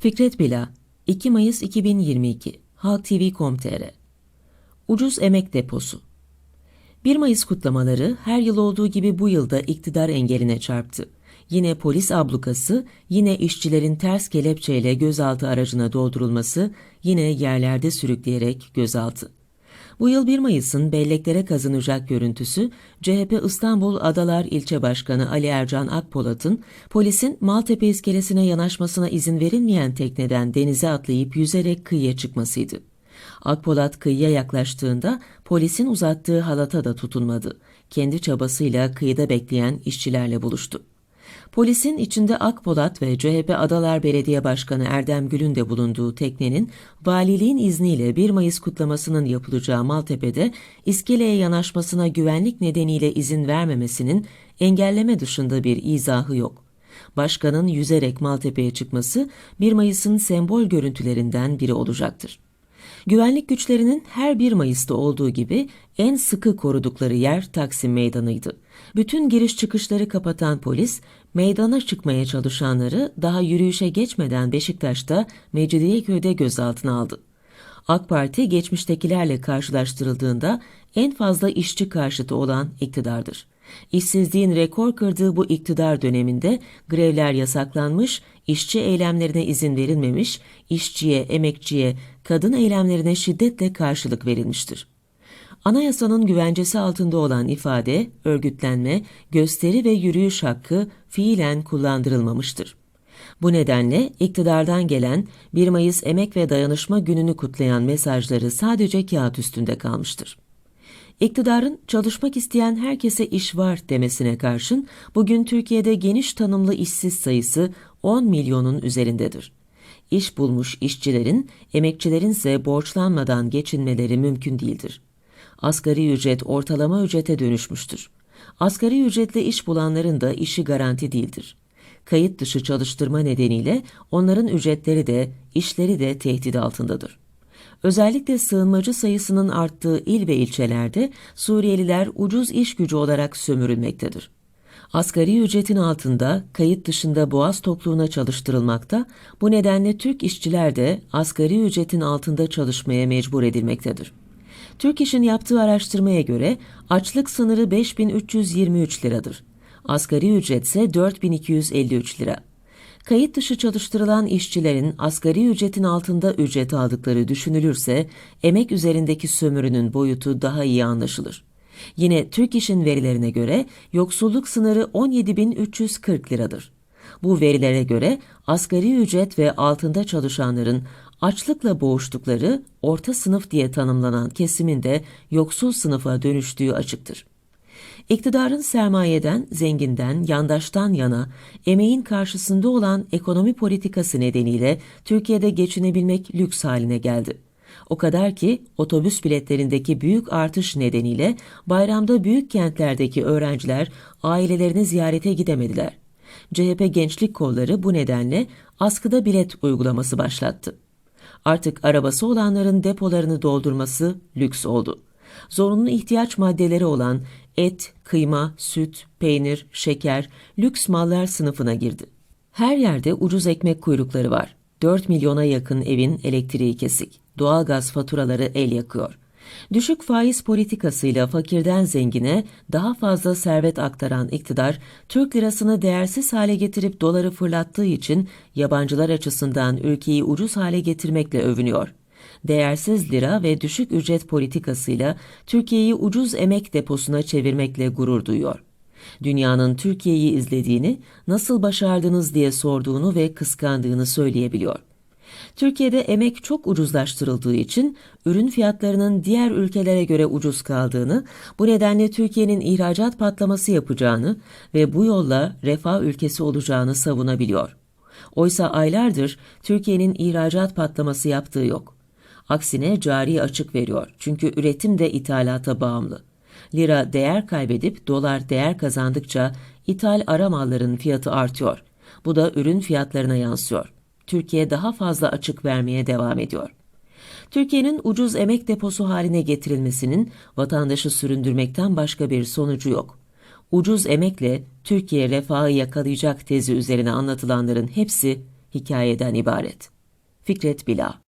Fikret Bila, 2 Mayıs 2022, Halk TV.com.tr Ucuz emek deposu 1 Mayıs kutlamaları her yıl olduğu gibi bu yılda iktidar engeline çarptı. Yine polis ablukası, yine işçilerin ters kelepçeyle gözaltı aracına doldurulması, yine yerlerde sürükleyerek gözaltı. Bu yıl 1 Mayıs'ın belleklere kazanacak görüntüsü, CHP İstanbul Adalar İlçe Başkanı Ali Ercan Akpolat'ın polisin Maltepe iskelesine yanaşmasına izin verilmeyen tekneden denize atlayıp yüzerek kıyıya çıkmasıydı. Akpolat kıyıya yaklaştığında polisin uzattığı halata da tutunmadı. Kendi çabasıyla kıyıda bekleyen işçilerle buluştu. Polisin içinde Akpolat ve CHP Adalar Belediye Başkanı Erdem Gül'ün de bulunduğu teknenin valiliğin izniyle 1 Mayıs kutlamasının yapılacağı Maltepe'de iskeleye yanaşmasına güvenlik nedeniyle izin vermemesinin engelleme dışında bir izahı yok. Başkanın yüzerek Maltepe'ye çıkması 1 Mayıs'ın sembol görüntülerinden biri olacaktır. Güvenlik güçlerinin her 1 Mayıs'ta olduğu gibi en sıkı korudukları yer Taksim Meydanı'ydı. Bütün giriş çıkışları kapatan polis, meydana çıkmaya çalışanları daha yürüyüşe geçmeden Beşiktaş'ta Mecidiyeköy'de gözaltına aldı. AK Parti geçmiştekilerle karşılaştırıldığında en fazla işçi karşıtı olan iktidardır. İşsizliğin rekor kırdığı bu iktidar döneminde grevler yasaklanmış, işçi eylemlerine izin verilmemiş, işçiye, emekçiye, kadın eylemlerine şiddetle karşılık verilmiştir. Anayasanın güvencesi altında olan ifade, örgütlenme, gösteri ve yürüyüş hakkı fiilen kullandırılmamıştır. Bu nedenle iktidardan gelen 1 Mayıs Emek ve Dayanışma Günü'nü kutlayan mesajları sadece kağıt üstünde kalmıştır. İktidarın çalışmak isteyen herkese iş var demesine karşın bugün Türkiye'de geniş tanımlı işsiz sayısı 10 milyonun üzerindedir. İş bulmuş işçilerin, emekçilerin ise borçlanmadan geçinmeleri mümkün değildir. Asgari ücret ortalama ücrete dönüşmüştür. Asgari ücretle iş bulanların da işi garanti değildir. Kayıt dışı çalıştırma nedeniyle onların ücretleri de, işleri de tehdit altındadır. Özellikle sığınmacı sayısının arttığı il ve ilçelerde Suriyeliler ucuz iş gücü olarak sömürülmektedir. Asgari ücretin altında kayıt dışında boğaz topluğuna çalıştırılmakta, bu nedenle Türk işçiler de asgari ücretin altında çalışmaya mecbur edilmektedir. Türk İş'in yaptığı araştırmaya göre açlık sınırı 5323 liradır. Asgari ücret ise 4253 lira. Kayıt dışı çalıştırılan işçilerin asgari ücretin altında ücret aldıkları düşünülürse emek üzerindeki sömürünün boyutu daha iyi anlaşılır. Yine Türk İş'in verilerine göre yoksulluk sınırı 17.340 liradır. Bu verilere göre asgari ücret ve altında çalışanların açlıkla boğuştukları orta sınıf diye tanımlanan kesimin de yoksul sınıfa dönüştüğü açıktır. İktidarın sermayeden, zenginden, yandaştan yana emeğin karşısında olan ekonomi politikası nedeniyle Türkiye'de geçinebilmek lüks haline geldi. O kadar ki otobüs biletlerindeki büyük artış nedeniyle bayramda büyük kentlerdeki öğrenciler ailelerini ziyarete gidemediler. CHP gençlik kolları bu nedenle askıda bilet uygulaması başlattı. Artık arabası olanların depolarını doldurması lüks oldu. Zorunlu ihtiyaç maddeleri olan et, kıyma, süt, peynir, şeker, lüks mallar sınıfına girdi. Her yerde ucuz ekmek kuyrukları var. 4 milyona yakın evin elektriği kesik. Doğalgaz faturaları el yakıyor. Düşük faiz politikasıyla fakirden zengine daha fazla servet aktaran iktidar, Türk lirasını değersiz hale getirip doları fırlattığı için yabancılar açısından ülkeyi ucuz hale getirmekle övünüyor. Değersiz lira ve düşük ücret politikasıyla Türkiye'yi ucuz emek deposuna çevirmekle gurur duyuyor. Dünyanın Türkiye'yi izlediğini, nasıl başardınız diye sorduğunu ve kıskandığını söyleyebiliyor. Türkiye'de emek çok ucuzlaştırıldığı için ürün fiyatlarının diğer ülkelere göre ucuz kaldığını, bu nedenle Türkiye'nin ihracat patlaması yapacağını ve bu yolla refah ülkesi olacağını savunabiliyor. Oysa aylardır Türkiye'nin ihracat patlaması yaptığı yok. Aksine cari açık veriyor çünkü üretim de ithalata bağımlı. Lira değer kaybedip dolar değer kazandıkça ithal ara malların fiyatı artıyor. Bu da ürün fiyatlarına yansıyor. Türkiye daha fazla açık vermeye devam ediyor. Türkiye'nin ucuz emek deposu haline getirilmesinin vatandaşı süründürmekten başka bir sonucu yok. Ucuz emekle Türkiye refahı yakalayacak tezi üzerine anlatılanların hepsi hikayeden ibaret. Fikret Bila